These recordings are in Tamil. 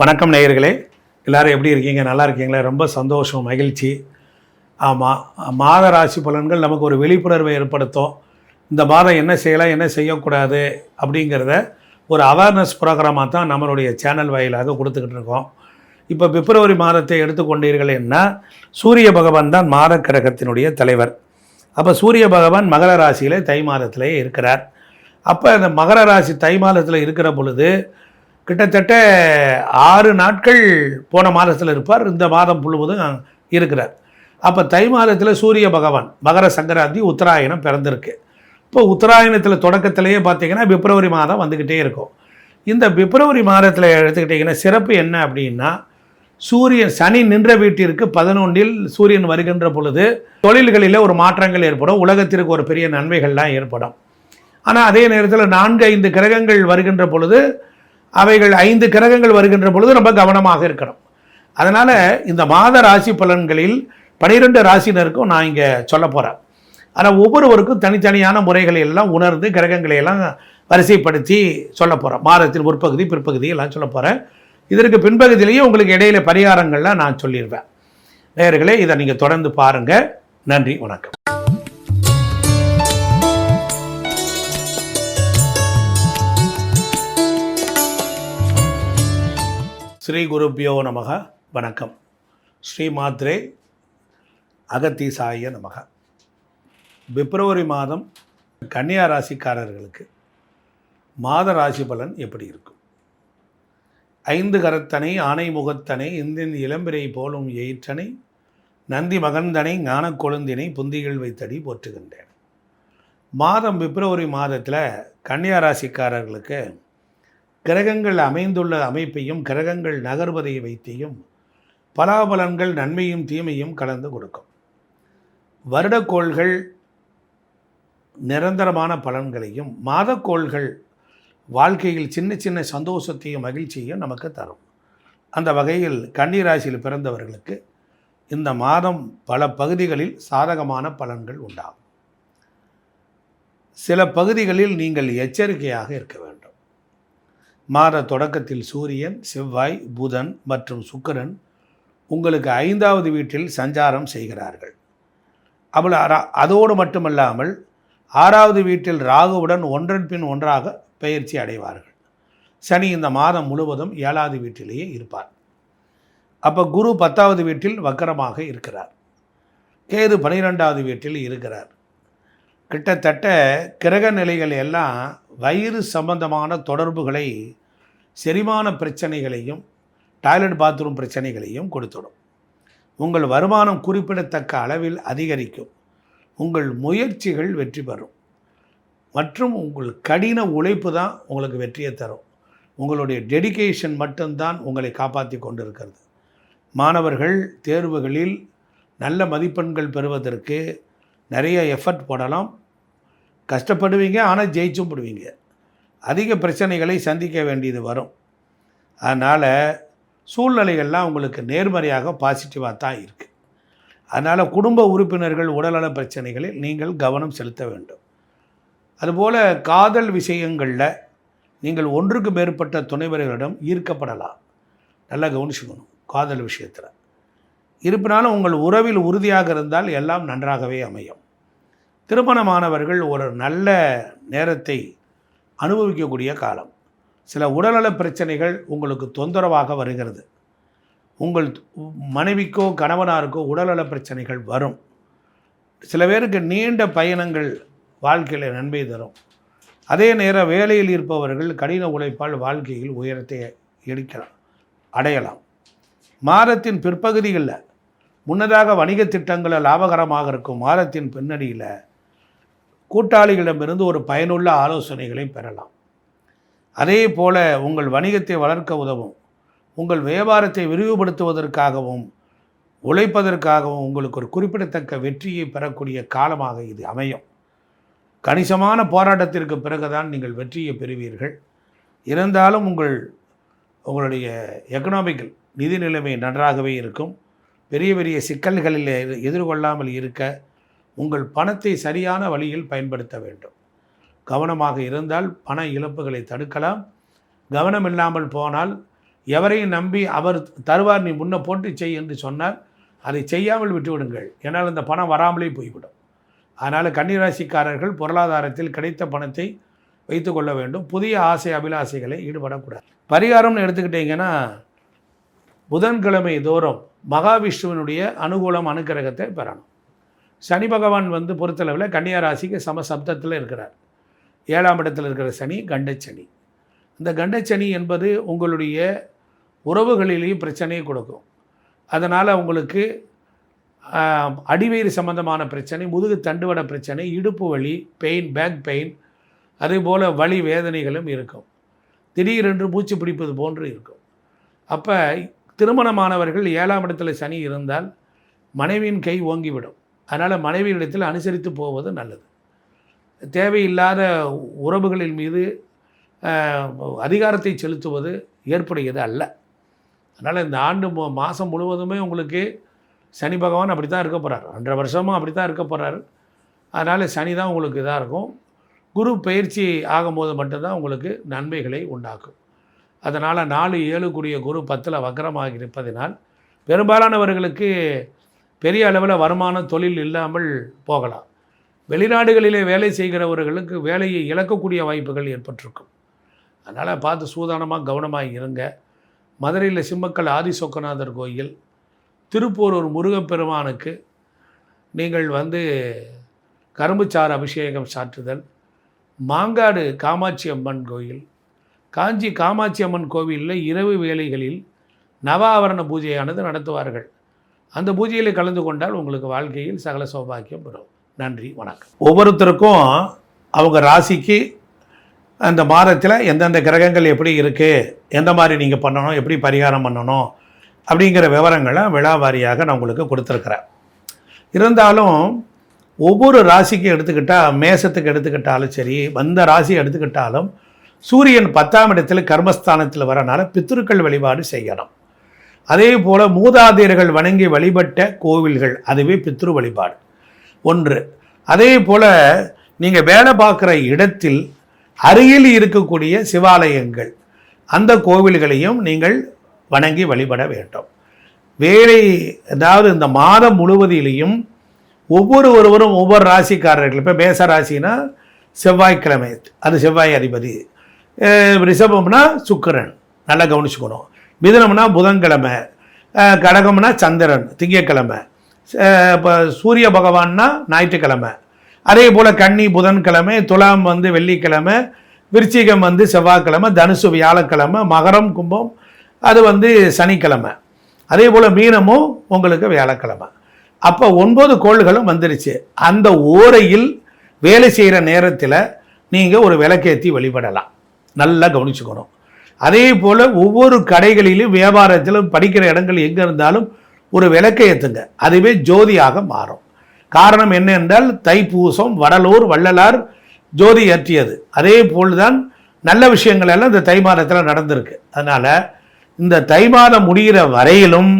வணக்கம் நேயர்களே. எல்லோரும் எப்படி இருக்கீங்க? நல்லா இருக்கீங்களா? ரொம்ப சந்தோஷம் மகிழ்ச்சி. ஆமாம் மாத ராசி பலன்கள் நமக்கு ஒரு விழிப்புணர்வை ஏற்படுத்தும். இந்த மாதம் என்ன செய்யலாம் என்ன செய்யக்கூடாது அப்படிங்கிறத ஒரு அவேர்னஸ் ப்ரோக்ராமாக தான் நம்மளுடைய சேனல் வாயிலாக கொடுத்துக்கிட்டு இருக்கோம். இப்போ பிப்ரவரி மாதத்தை எடுத்துக்கொண்டீர்கள் என்ன? சூரிய பகவான் தான் மாத கிரகத்தினுடைய தலைவர். அப்போ சூரிய பகவான் மகர ராசியிலே தை மாதத்திலே இருக்கிறார். அப்போ அந்த மகர ராசி தை மாதத்தில் இருக்கிற பொழுது கிட்டத்தட்ட ஆறு நாட்கள் போன மாதத்தில் இருப்பார். இந்த மாதம் முழுவதும் இருக்கிறார். அப்போ தை மாதத்தில் சூரிய பகவான் மகர சங்கராந்தி உத்தராயணம் பிறந்திருக்கு. இப்போ உத்தராயணத்தில் தொடக்கத்திலேயே பார்த்தீங்கன்னா பிப்ரவரி மாதம் வந்துக்கிட்டே இருக்கும். இந்த பிப்ரவரி மாதத்தில் எடுத்துக்கிட்டிங்கன்னா சிறப்பு என்ன அப்படின்னா சூரியன் சனி நின்ற வீட்டிற்கு பதினொன்றில் சூரியன் வருகின்ற பொழுது தொழில்களில் ஒரு மாற்றங்கள் ஏற்படும். உலகத்திற்கு ஒரு பெரிய நன்மைகள்லாம் ஏற்படும். ஆனால் அதே நேரத்தில் நான்கு ஐந்து கிரகங்கள் வருகின்ற பொழுது அவைகள் ஐந்து கிரகங்கள் வருகின்ற பொழுது ரொம்ப கவனமாக இருக்கணும். அதனால் இந்த மாத ராசி பலன்களில் பனிரெண்டு ராசினருக்கும் நான் இங்கே சொல்ல போகிறேன் ஆனால் ஒவ்வொருவருக்கும் தனித்தனியான முறைகளை எல்லாம் உணர்ந்து கிரகங்களை எல்லாம் வரிசைப்படுத்தி சொல்ல போகிறேன் மாதத்தின் முற்பகுதி பிற்பகுதி எல்லாம் சொல்ல போகிறேன் இதற்கு பின்பகுதியிலேயே உங்களுக்கு இடையில பரிகாரங்கள்லாம் நான் சொல்லிடுவேன் நேர்களே இதை நீங்கள் தொடர்ந்து பாருங்கள் நன்றி வணக்கம். ஸ்ரீ குருப்பியோ நமக. வணக்கம். ஸ்ரீ மாத்ரே அகத்தீசாய நமக. பிப்ரவரி மாதம் கன்னியா ராசிக்காரர்களுக்கு மாத ராசி பலன் எப்படி இருக்கும்? ஐந்து கரத்தனை ஆனை முகத்தனை இந்தின் இளம்பிரை போலும் எயிற்றனை நந்தி மகந்தனை ஞான கொழுந்தினை புந்திகள் வைத்தடி போற்றுகின்றேன். மாதம் பிப்ரவரி மாதத்தில் கன்னியா ராசிக்காரர்களுக்கு கிரகங்கள் அமைந்துள்ள அமைப்பையும் கிரகங்கள் நகர்வதை வைத்தியும் பலாபலன்கள் நன்மையும் தீமையும் கலந்து கொடுக்கும். வருடக்கோள்கள் நிரந்தரமான பலன்களையும் மாதக்கோள்கள் வாழ்க்கையில் சின்ன சின்ன சந்தோஷத்தையும் மகிழ்ச்சியையும் நமக்கு தரும். அந்த வகையில் கன்னிராசியில் பிறந்தவர்களுக்கு இந்த மாதம் பல பகுதிகளில் சாதகமான பலன்கள் உண்டாகும். சில பகுதிகளில் நீங்கள் எச்சரிக்கையாக இருக்க வேண்டும். மாத தொடக்கத்தில் சூரியன் செவ்வாய் புதன் மற்றும் சுக்கரன் உங்களுக்கு ஐந்தாவது வீட்டில் சஞ்சாரம் செய்கிறார்கள். அவள் அதோடு மட்டுமல்லாமல் ஆறாவது வீட்டில் ராகுவுடன் ஒன்றன் பின் ஒன்றாக பெயர்ச்சி அடைவார்கள். சனி இந்த மாதம் முழுவதும் ஏழாவது வீட்டிலேயே இருப்பார். அப்போ குரு பத்தாவது வீட்டில் வக்கரமாக இருக்கிறார். கேது பனிரெண்டாவது வீட்டில் இருக்கிறார். கிட்டத்தட்ட கிரக நிலைகள் எல்லாம் வயிறு சம்பந்தமான தொடர்புகளை செரிமான பிரச்சனைகளையும் டாய்லெட் பாத்ரூம் பிரச்சனைகளையும் கொடுத்துடும். உங்கள் வருமானம் குறிப்பிடத்தக்க அளவில் அதிகரிக்கும். உங்கள் முயற்சிகள் வெற்றி பெறும். மற்றும் உங்கள் கடின உழைப்பு தான் உங்களுக்கு வெற்றியை தரும். உங்களுடைய டெடிகேஷன் மட்டும்தான் உங்களை காப்பாற்றி கொண்டிருக்கிறது. மாணவர்கள் தேர்வுகளில் நல்ல மதிப்பெண்கள் பெறுவதற்கு நிறைய எஃபர்ட் போடலாம். கஷ்டப்படுவீங்க ஆனால் ஜெயிச்சும் போடுவீங்க. அதிக பிரச்சனைகளை சந்திக்க வேண்டியது வரும். அதனால் சூழ்நிலைகள்லாம் உங்களுக்கு நேர்மறையாக பாசிட்டிவாக தான் இருக்குது அதனால் குடும்ப உறுப்பினர்கள் உடல்நல பிரச்சனைகளில் நீங்கள் கவனம் செலுத்த வேண்டும். அதுபோல் காதல் விஷயங்களில் நீங்கள் ஒன்றுக்கு மேற்பட்ட துணைவர்களிடம் ஈர்க்கப்படலாம். நல்லா கவனிச்சுக்கணும் காதல் விஷயத்தில். இருப்பினாலும் உங்கள் உறவில் உறுதியாக இருந்தால் எல்லாம் நன்றாகவே அமையும். திருமணமானவர்கள் ஒரு நல்ல நேரத்தை அனுபவிக்கக்கூடிய காலம். சில உடல்நல பிரச்சனைகள் உங்களுக்கு தொந்தரவாக வருகிறது. உங்கள் மனைவிக்கோ கணவனாருக்கோ உடல்நல பிரச்சனைகள் வரும். சில பேருக்கு நீண்ட பயணங்கள் வாழ்க்கையில் நன்மை தரும். அதே நேரம் வேலையில் இருப்பவர்கள் கடின உழைப்பால் வாழ்க்கையில் உயரத்தை எடுக்கலாம் அடையலாம். மாதத்தின் பிற்பகுதிகளில் முன்னதாக வணிக திட்டங்களில் லாபகரமாக இருக்கும் மாதத்தின் பின்னணியில் கூட்டாளிகளிடமிருந்து ஒரு பயனுள்ள ஆலோசனைகளை பெறலாம். அதே போல உங்கள் வணிகத்தை வளர்க்க உதவும் உங்கள் வியாபாரத்தை விரிவுபடுத்துவதற்காகவும் உழைப்பதற்காகவும் உங்களுக்கு ஒரு குறிப்பிடத்தக்க வெற்றியை பெறக்கூடிய காலமாக இது அமையும். கணிசமான போராட்டத்திற்கு பிறகுதான் நீங்கள் வெற்றியை பெறுவீர்கள். இருந்தாலும் உங்கள் உங்களுடைய எக்கனாமிக்கல் நிதி நிலைமை நன்றாகவே இருக்கும். பெரிய பெரிய சிக்கல்களில் எதிர்கொள்ளாமல் இருக்க உங்கள் பணத்தை சரியான வழியில் பயன்படுத்த வேண்டும். கவனமாக இருந்தால் பண இழப்புகளை தடுக்கலாம். கவனம் இல்லாமல் போனால் எவரையும் நம்பி அவர் தருவார் நீ முன்ன போட்டு செய் என்று சொன்னால் அதை செய்யாமல் விட்டுவிடுங்கள். ஏன்னால் இந்த பணம் வராமலே போய்விடும். அதனால் கன்னிராசிக்காரர்கள் பொருளாதாரத்தில் கிடைத்த பணத்தை வைத்து கொள்ள வேண்டும். புதிய ஆசை அபிலாசைகளை ஈடுபடக்கூடாது. பரிகாரம்னு எடுத்துக்கிட்டிங்கன்னா புதன்கிழமை தோறும் மகாவிஷ்ணுவினுடைய அனுகூலம் அனுக்கிரகத்தை பெறணும். சனி பகவான் வந்து பொறுத்தளவில் கன்னியாராசிக்கு சமசப்தத்தில் சம சப்தத்தில் இருக்கிறார். ஏழாம் இடத்தில் இருக்கிற சனி கண்டச்சனி. இந்த கண்டச்சனி என்பது உங்களுடைய உறவுகளிலேயும் பிரச்சனையை கொடுக்கும். அதனால் உங்களுக்கு அடிவயிறு சம்பந்தமான பிரச்சனை முதுகு தண்டுவட பிரச்சனை இடுப்பு வலி பெயின் பேக் பெயின் அதே போல் வலி வேதனைகளும் இருக்கும். திடீரென்று மூச்சு பிடிப்பது போன்று இருக்கும். அப்போ திருமணமானவர்கள் ஏழாம் இடத்துல சனி இருந்தால் மனைவியின் கை ஓங்கிவிடும். அதனால் மனைவியிடத்தில் அனுசரித்து போவது நல்லது. தேவையில்லாத உறவுகளின் மீது அதிகாரத்தை செலுத்துவது ஏற்புடையது அல்ல. அதனால் இந்த ஆண்டு மாதம் முழுவதுமே உங்களுக்கு சனி பகவான் அப்படி தான் இருக்க போகிறார் அன்றரை வருஷமும் அப்படி தான் இருக்க போகிறார் அதனால் சனி தான் உங்களுக்கு இதாக இருக்கும். குரு பயிற்சி ஆகும்போது மட்டும்தான் உங்களுக்கு நன்மைகளை உண்டாக்கும். அதனால் நாலு ஏழு கூடிய குரு பத்தில் வக்கரமாக இருப்பதினால் பெரும்பாலானவர்களுக்கு பெரிய அளவில் வருமான தொழில் இல்லாமல் போகலாம். வெளிநாடுகளிலே வேலை செய்கிறவர்களுக்கு வேலையை இழக்கக்கூடிய வாய்ப்புகள் ஏற்பட்டிருக்கும். அதனால் பார்த்து சூதானமாக கவனமாக இருங்க. மதுரையில் சிம்மக்கல் ஆதிசொக்கநாதர் கோயில் திருப்பூரூர் முருகப்பெருமானுக்கு நீங்கள் வந்து கரும்புச்சாறு அபிஷேகம் சாற்றுதல் மாங்காடு காமாட்சி அம்மன் கோயில் காஞ்சி காமாட்சி அம்மன் கோவிலில் இரவு வேளைகளில் நவாவரண பூஜையானது நடத்துவார்கள். அந்த பூஜையில் கலந்து கொண்டால் உங்களுக்கு வாழ்க்கையில் சகல சௌபாக்கியம் பெறும். நன்றி வணக்கம். ஒவ்வொருத்தருக்கும் அவங்க ராசிக்கு அந்த மாதத்தில் எந்தெந்த கிரகங்கள் எப்படி இருக்குது எந்த மாதிரி நீங்கள் பண்ணணும் எப்படி பரிகாரம் பண்ணணும் அப்படிங்கிற விவரங்களை விழாவாரியாக நான் உங்களுக்கு கொடுத்துருக்குறேன். இருந்தாலும் ஒவ்வொரு ராசிக்கும் எடுத்துக்கிட்டால் மேசத்துக்கு எடுத்துக்கிட்டாலும் சரி வந்த ராசி எடுத்துக்கிட்டாலும் சூரியன் பத்தாம் இடத்தில் கர்மஸ்தானத்தில் வரனால பித்திருக்கள் வழிபாடு செய்யணும். அதே போல் மூதாதையர்கள் வணங்கி வழிபட்ட கோவில்கள் அதுவே பித்ரு வழிபாடு. ஒன்று அதே போல் நீங்கள் வேலை பார்க்குற இடத்தில் அருகில் இருக்கக்கூடிய சிவாலயங்கள் அந்த கோவில்களையும் நீங்கள் வணங்கி வழிபட வேண்டும். வேலை அதாவது இந்த மாதம் முழுவதிலையும் ஒவ்வொரு ஒருவரும் ஒவ்வொரு ராசிக்காரர்கள் இப்போ மேச ராசினா செவ்வாய்க்கிழமை அது செவ்வாய் அதிபதி ரிஷபம்னா சுக்கரன். நல்லா கவனிச்சுக்கணும். மிதனம்னா புதன்கிழமை. கடகம்னா சந்திரன் திங்கக்கிழமை இப்போ சூரிய பகவான்னா ஞாயிற்றுக்கிழமை. அதே போல் கன்னி புதன்கிழமை துலாம் வந்து வெள்ளிக்கிழமை விருச்சிகம் வந்து செவ்வாய்க்கிழமை தனுசு வியாழக்கிழமை மகரம் கும்பம் அது வந்து சனிக்கிழமை. அதே போல் மீனமும் உங்களுக்கு வியாழக்கிழமை. அப்போ ஒன்பது கோள்களும் வந்துருச்சு. அந்த ஓரையில் வேலை செய்கிற நேரத்தில் நீங்கள் ஒரு விளக்கேற்றி வழிபடலாம். நல்லா கவனிச்சுக்கணும். அதே போல் ஒவ்வொரு கடைகளிலும் வியாபாரத்திலும் படிக்கிற இடங்கள் எங்கே இருந்தாலும் ஒரு விளக்கை ஏற்றுங்க அதுவே ஜோதியாக மாறும். காரணம் என்ன என்றால் தைப்பூசம் வடலூர் வள்ளலார் ஜோதி ஏற்றியது. அதே போல்தான் நல்ல விஷயங்கள் எல்லாம் இந்த தை மாதத்தில் நடந்திருக்கு. அதனால் இந்த தை மாதம் முடிகிற வரையிலும்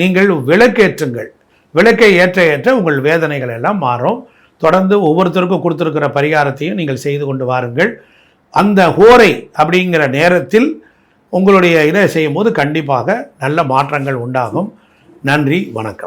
நீங்கள் விளக்கேற்றுங்கள். விளக்கை ஏற்ற ஏற்ற உங்கள் வேதனைகள் எல்லாம் மாறும். தொடர்ந்து ஒவ்வொருத்தருக்கும் கொடுத்துருக்கிற பரிகாரத்தையும் நீங்கள் செய்து கொண்டு வாருங்கள். அந்த ஹோரை அப்படிங்கிற நேரத்தில் உங்களுடைய இதை செய்யும்போது கண்டிப்பாக நல்ல மாற்றங்கள் உண்டாகும். நன்றி வணக்கம்.